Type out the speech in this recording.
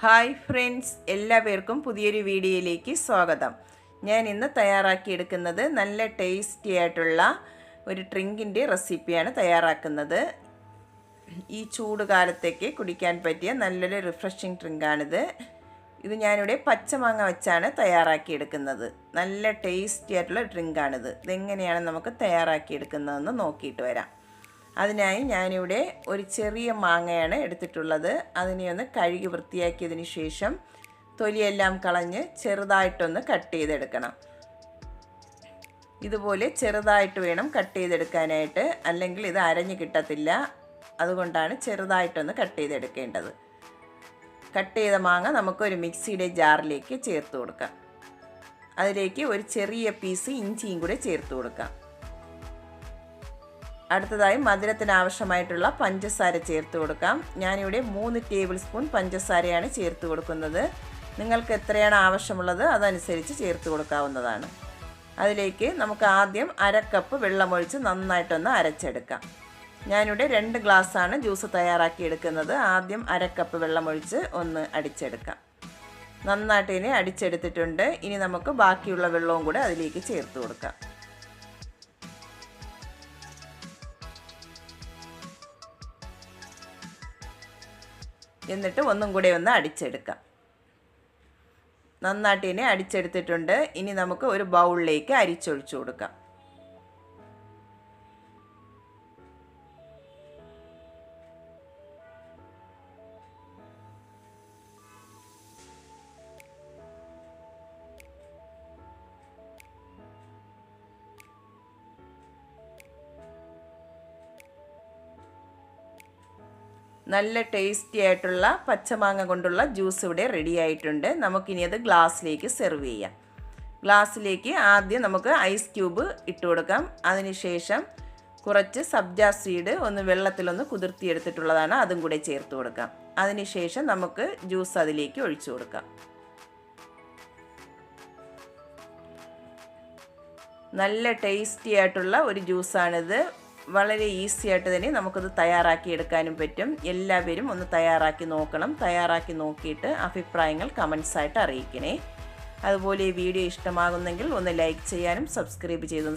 Hi friends എല്ലാവർക്കും പുതിയൊരു വീഡിയോയിലേക്ക് സ്വാഗതം. ഞാൻ ഇന്ന് തയ്യാറാക്കിയെടുക്കുന്നത് നല്ല ടേസ്റ്റി ആയിട്ടുള്ള ഒരു ഡ്രിങ്കിന്റെ റെസിപ്പിയാണ് തയ്യാറാക്കുന്നത്. ഈ ചൂട് കാലത്തേക്ക് കുടിക്കാൻ പറ്റിയ നല്ലൊരു റിഫ്രഷിങ് ഡ്രിങ്കാണിത്. ഇത് ഞാനിവിടെ പച്ചമാങ്ങ വെച്ചാണ് തയ്യാറാക്കിയെടുക്കുന്നത്. നല്ല ടേസ്റ്റി ആയിട്ടുള്ള ഡ്രിങ്കാണിത്. ഇതെങ്ങനെയാണ് നമുക്ക് തയ്യാറാക്കിയെടുക്കുന്നതെന്ന് നോക്കിയിട്ട് വരാം. അതിനായി ഞാനിവിടെ ഒരു ചെറിയ മാങ്ങയാണ് എടുത്തിട്ടുള്ളത്. അതിനെ ഒന്ന് കഴുകി വൃത്തിയാക്കിയതിന് ശേഷം തൊലിയെല്ലാം കളഞ്ഞ് ചെറുതായിട്ടൊന്ന് കട്ട് ചെയ്തെടുക്കണം. ഇതുപോലെ ചെറുതായിട്ട് വേണം കട്ട് ചെയ്തെടുക്കാനായിട്ട്. അല്ലെങ്കിൽ ഇത് അരഞ്ഞ് കിട്ടത്തില്ല. അതുകൊണ്ടാണ് ചെറുതായിട്ടൊന്ന് കട്ട് ചെയ്തെടുക്കേണ്ടത്. കട്ട് ചെയ്ത മാങ്ങ നമുക്കൊരു മിക്സിയുടെ ജാറിലേക്ക് ചേർത്ത് കൊടുക്കാം. അതിലേക്ക് ഒരു ചെറിയ പീസ് ഇഞ്ചിയും കൂടെ ചേർത്ത് കൊടുക്കാം. അടുത്തതായി മധുരത്തിന് ആവശ്യമായിട്ടുള്ള പഞ്ചസാര ചേർത്ത് കൊടുക്കാം. ഞാനിവിടെ മൂന്ന് ടേബിൾ സ്പൂൺ പഞ്ചസാരയാണ് ചേർത്ത് കൊടുക്കുന്നത്. നിങ്ങൾക്ക് എത്രയാണ് ആവശ്യമുള്ളത് അതനുസരിച്ച് ചേർത്ത് കൊടുക്കാവുന്നതാണ്. അതിലേക്ക് നമുക്ക് ആദ്യം അരക്കപ്പ് കപ്പ് വെള്ളമൊഴിച്ച് നന്നായിട്ടൊന്ന് അരച്ചെടുക്കാം. ഞാനിവിടെ രണ്ട് ഗ്ലാസ്സാണ് ജ്യൂസ് തയ്യാറാക്കി എടുക്കുന്നത്. ആദ്യം അരക്കപ്പ് കപ്പ് വെള്ളമൊഴിച്ച് ഒന്ന് അടിച്ചെടുക്കാം. നന്നായിട്ട് ഇനി അടിച്ചെടുത്തിട്ടുണ്ട്. ഇനി നമുക്ക് ബാക്കിയുള്ള വെള്ളവും കൂടെ അതിലേക്ക് ചേർത്ത് കൊടുക്കാം. എന്നിട്ട് ഒന്നും കൂടെ ഒന്ന് അടിച്ചെടുക്കാം. നന്നായിട്ട് ഇനി അടിച്ചെടുത്തിട്ടുണ്ട്. ഇനി നമുക്ക് ഒരു ബൗളിലേക്ക് അരിച്ചൊഴിച്ചു കൊടുക്കാം. നല്ല ടേസ്റ്റി ആയിട്ടുള്ള പച്ചമാങ്ങ കൊണ്ടുള്ള ജ്യൂസ് ഇവിടെ റെഡി ആയിട്ടുണ്ട്. നമുക്കിനി അത് ഗ്ലാസ്സിലേക്ക് സെർവ് ചെയ്യാം. ഗ്ലാസ്സിലേക്ക് ആദ്യം നമുക്ക് ഐസ് ക്യൂബ് ഇട്ട് കൊടുക്കാം. അതിനുശേഷം കുറച്ച് സബ്ജാ സീഡ് ഒന്ന് വെള്ളത്തിലൊന്ന് കുതിർത്തിയെടുത്തിട്ടുള്ളതാണ്. അതും കൂടെ ചേർത്ത് കൊടുക്കാം. അതിനുശേഷം നമുക്ക് ജ്യൂസ് അതിലേക്ക് ഒഴിച്ചു കൊടുക്കാം. നല്ല ടേസ്റ്റി ആയിട്ടുള്ള ഒരു ജ്യൂസാണിത് വളരെ ഈസി ആയിട്ട് തന്നെ നമുക്കത് തയ്യാറാക്കി എടുക്കാനും പറ്റും. എല്ലാവരും ഒന്ന് തയ്യാറാക്കി നോക്കണം. തയ്യാറാക്കി നോക്കിയിട്ട് അഭിപ്രായങ്ങൾ കമൻസ് ആയിട്ട് അറിയിക്കണേ. അതുപോലെ ഈ വീഡിയോ ഇഷ്ടമാകുന്നെങ്കിൽ ഒന്ന് ലൈക്ക് ചെയ്യാനും സബ്സ്ക്രൈബ് ചെയ്തൊന്ന്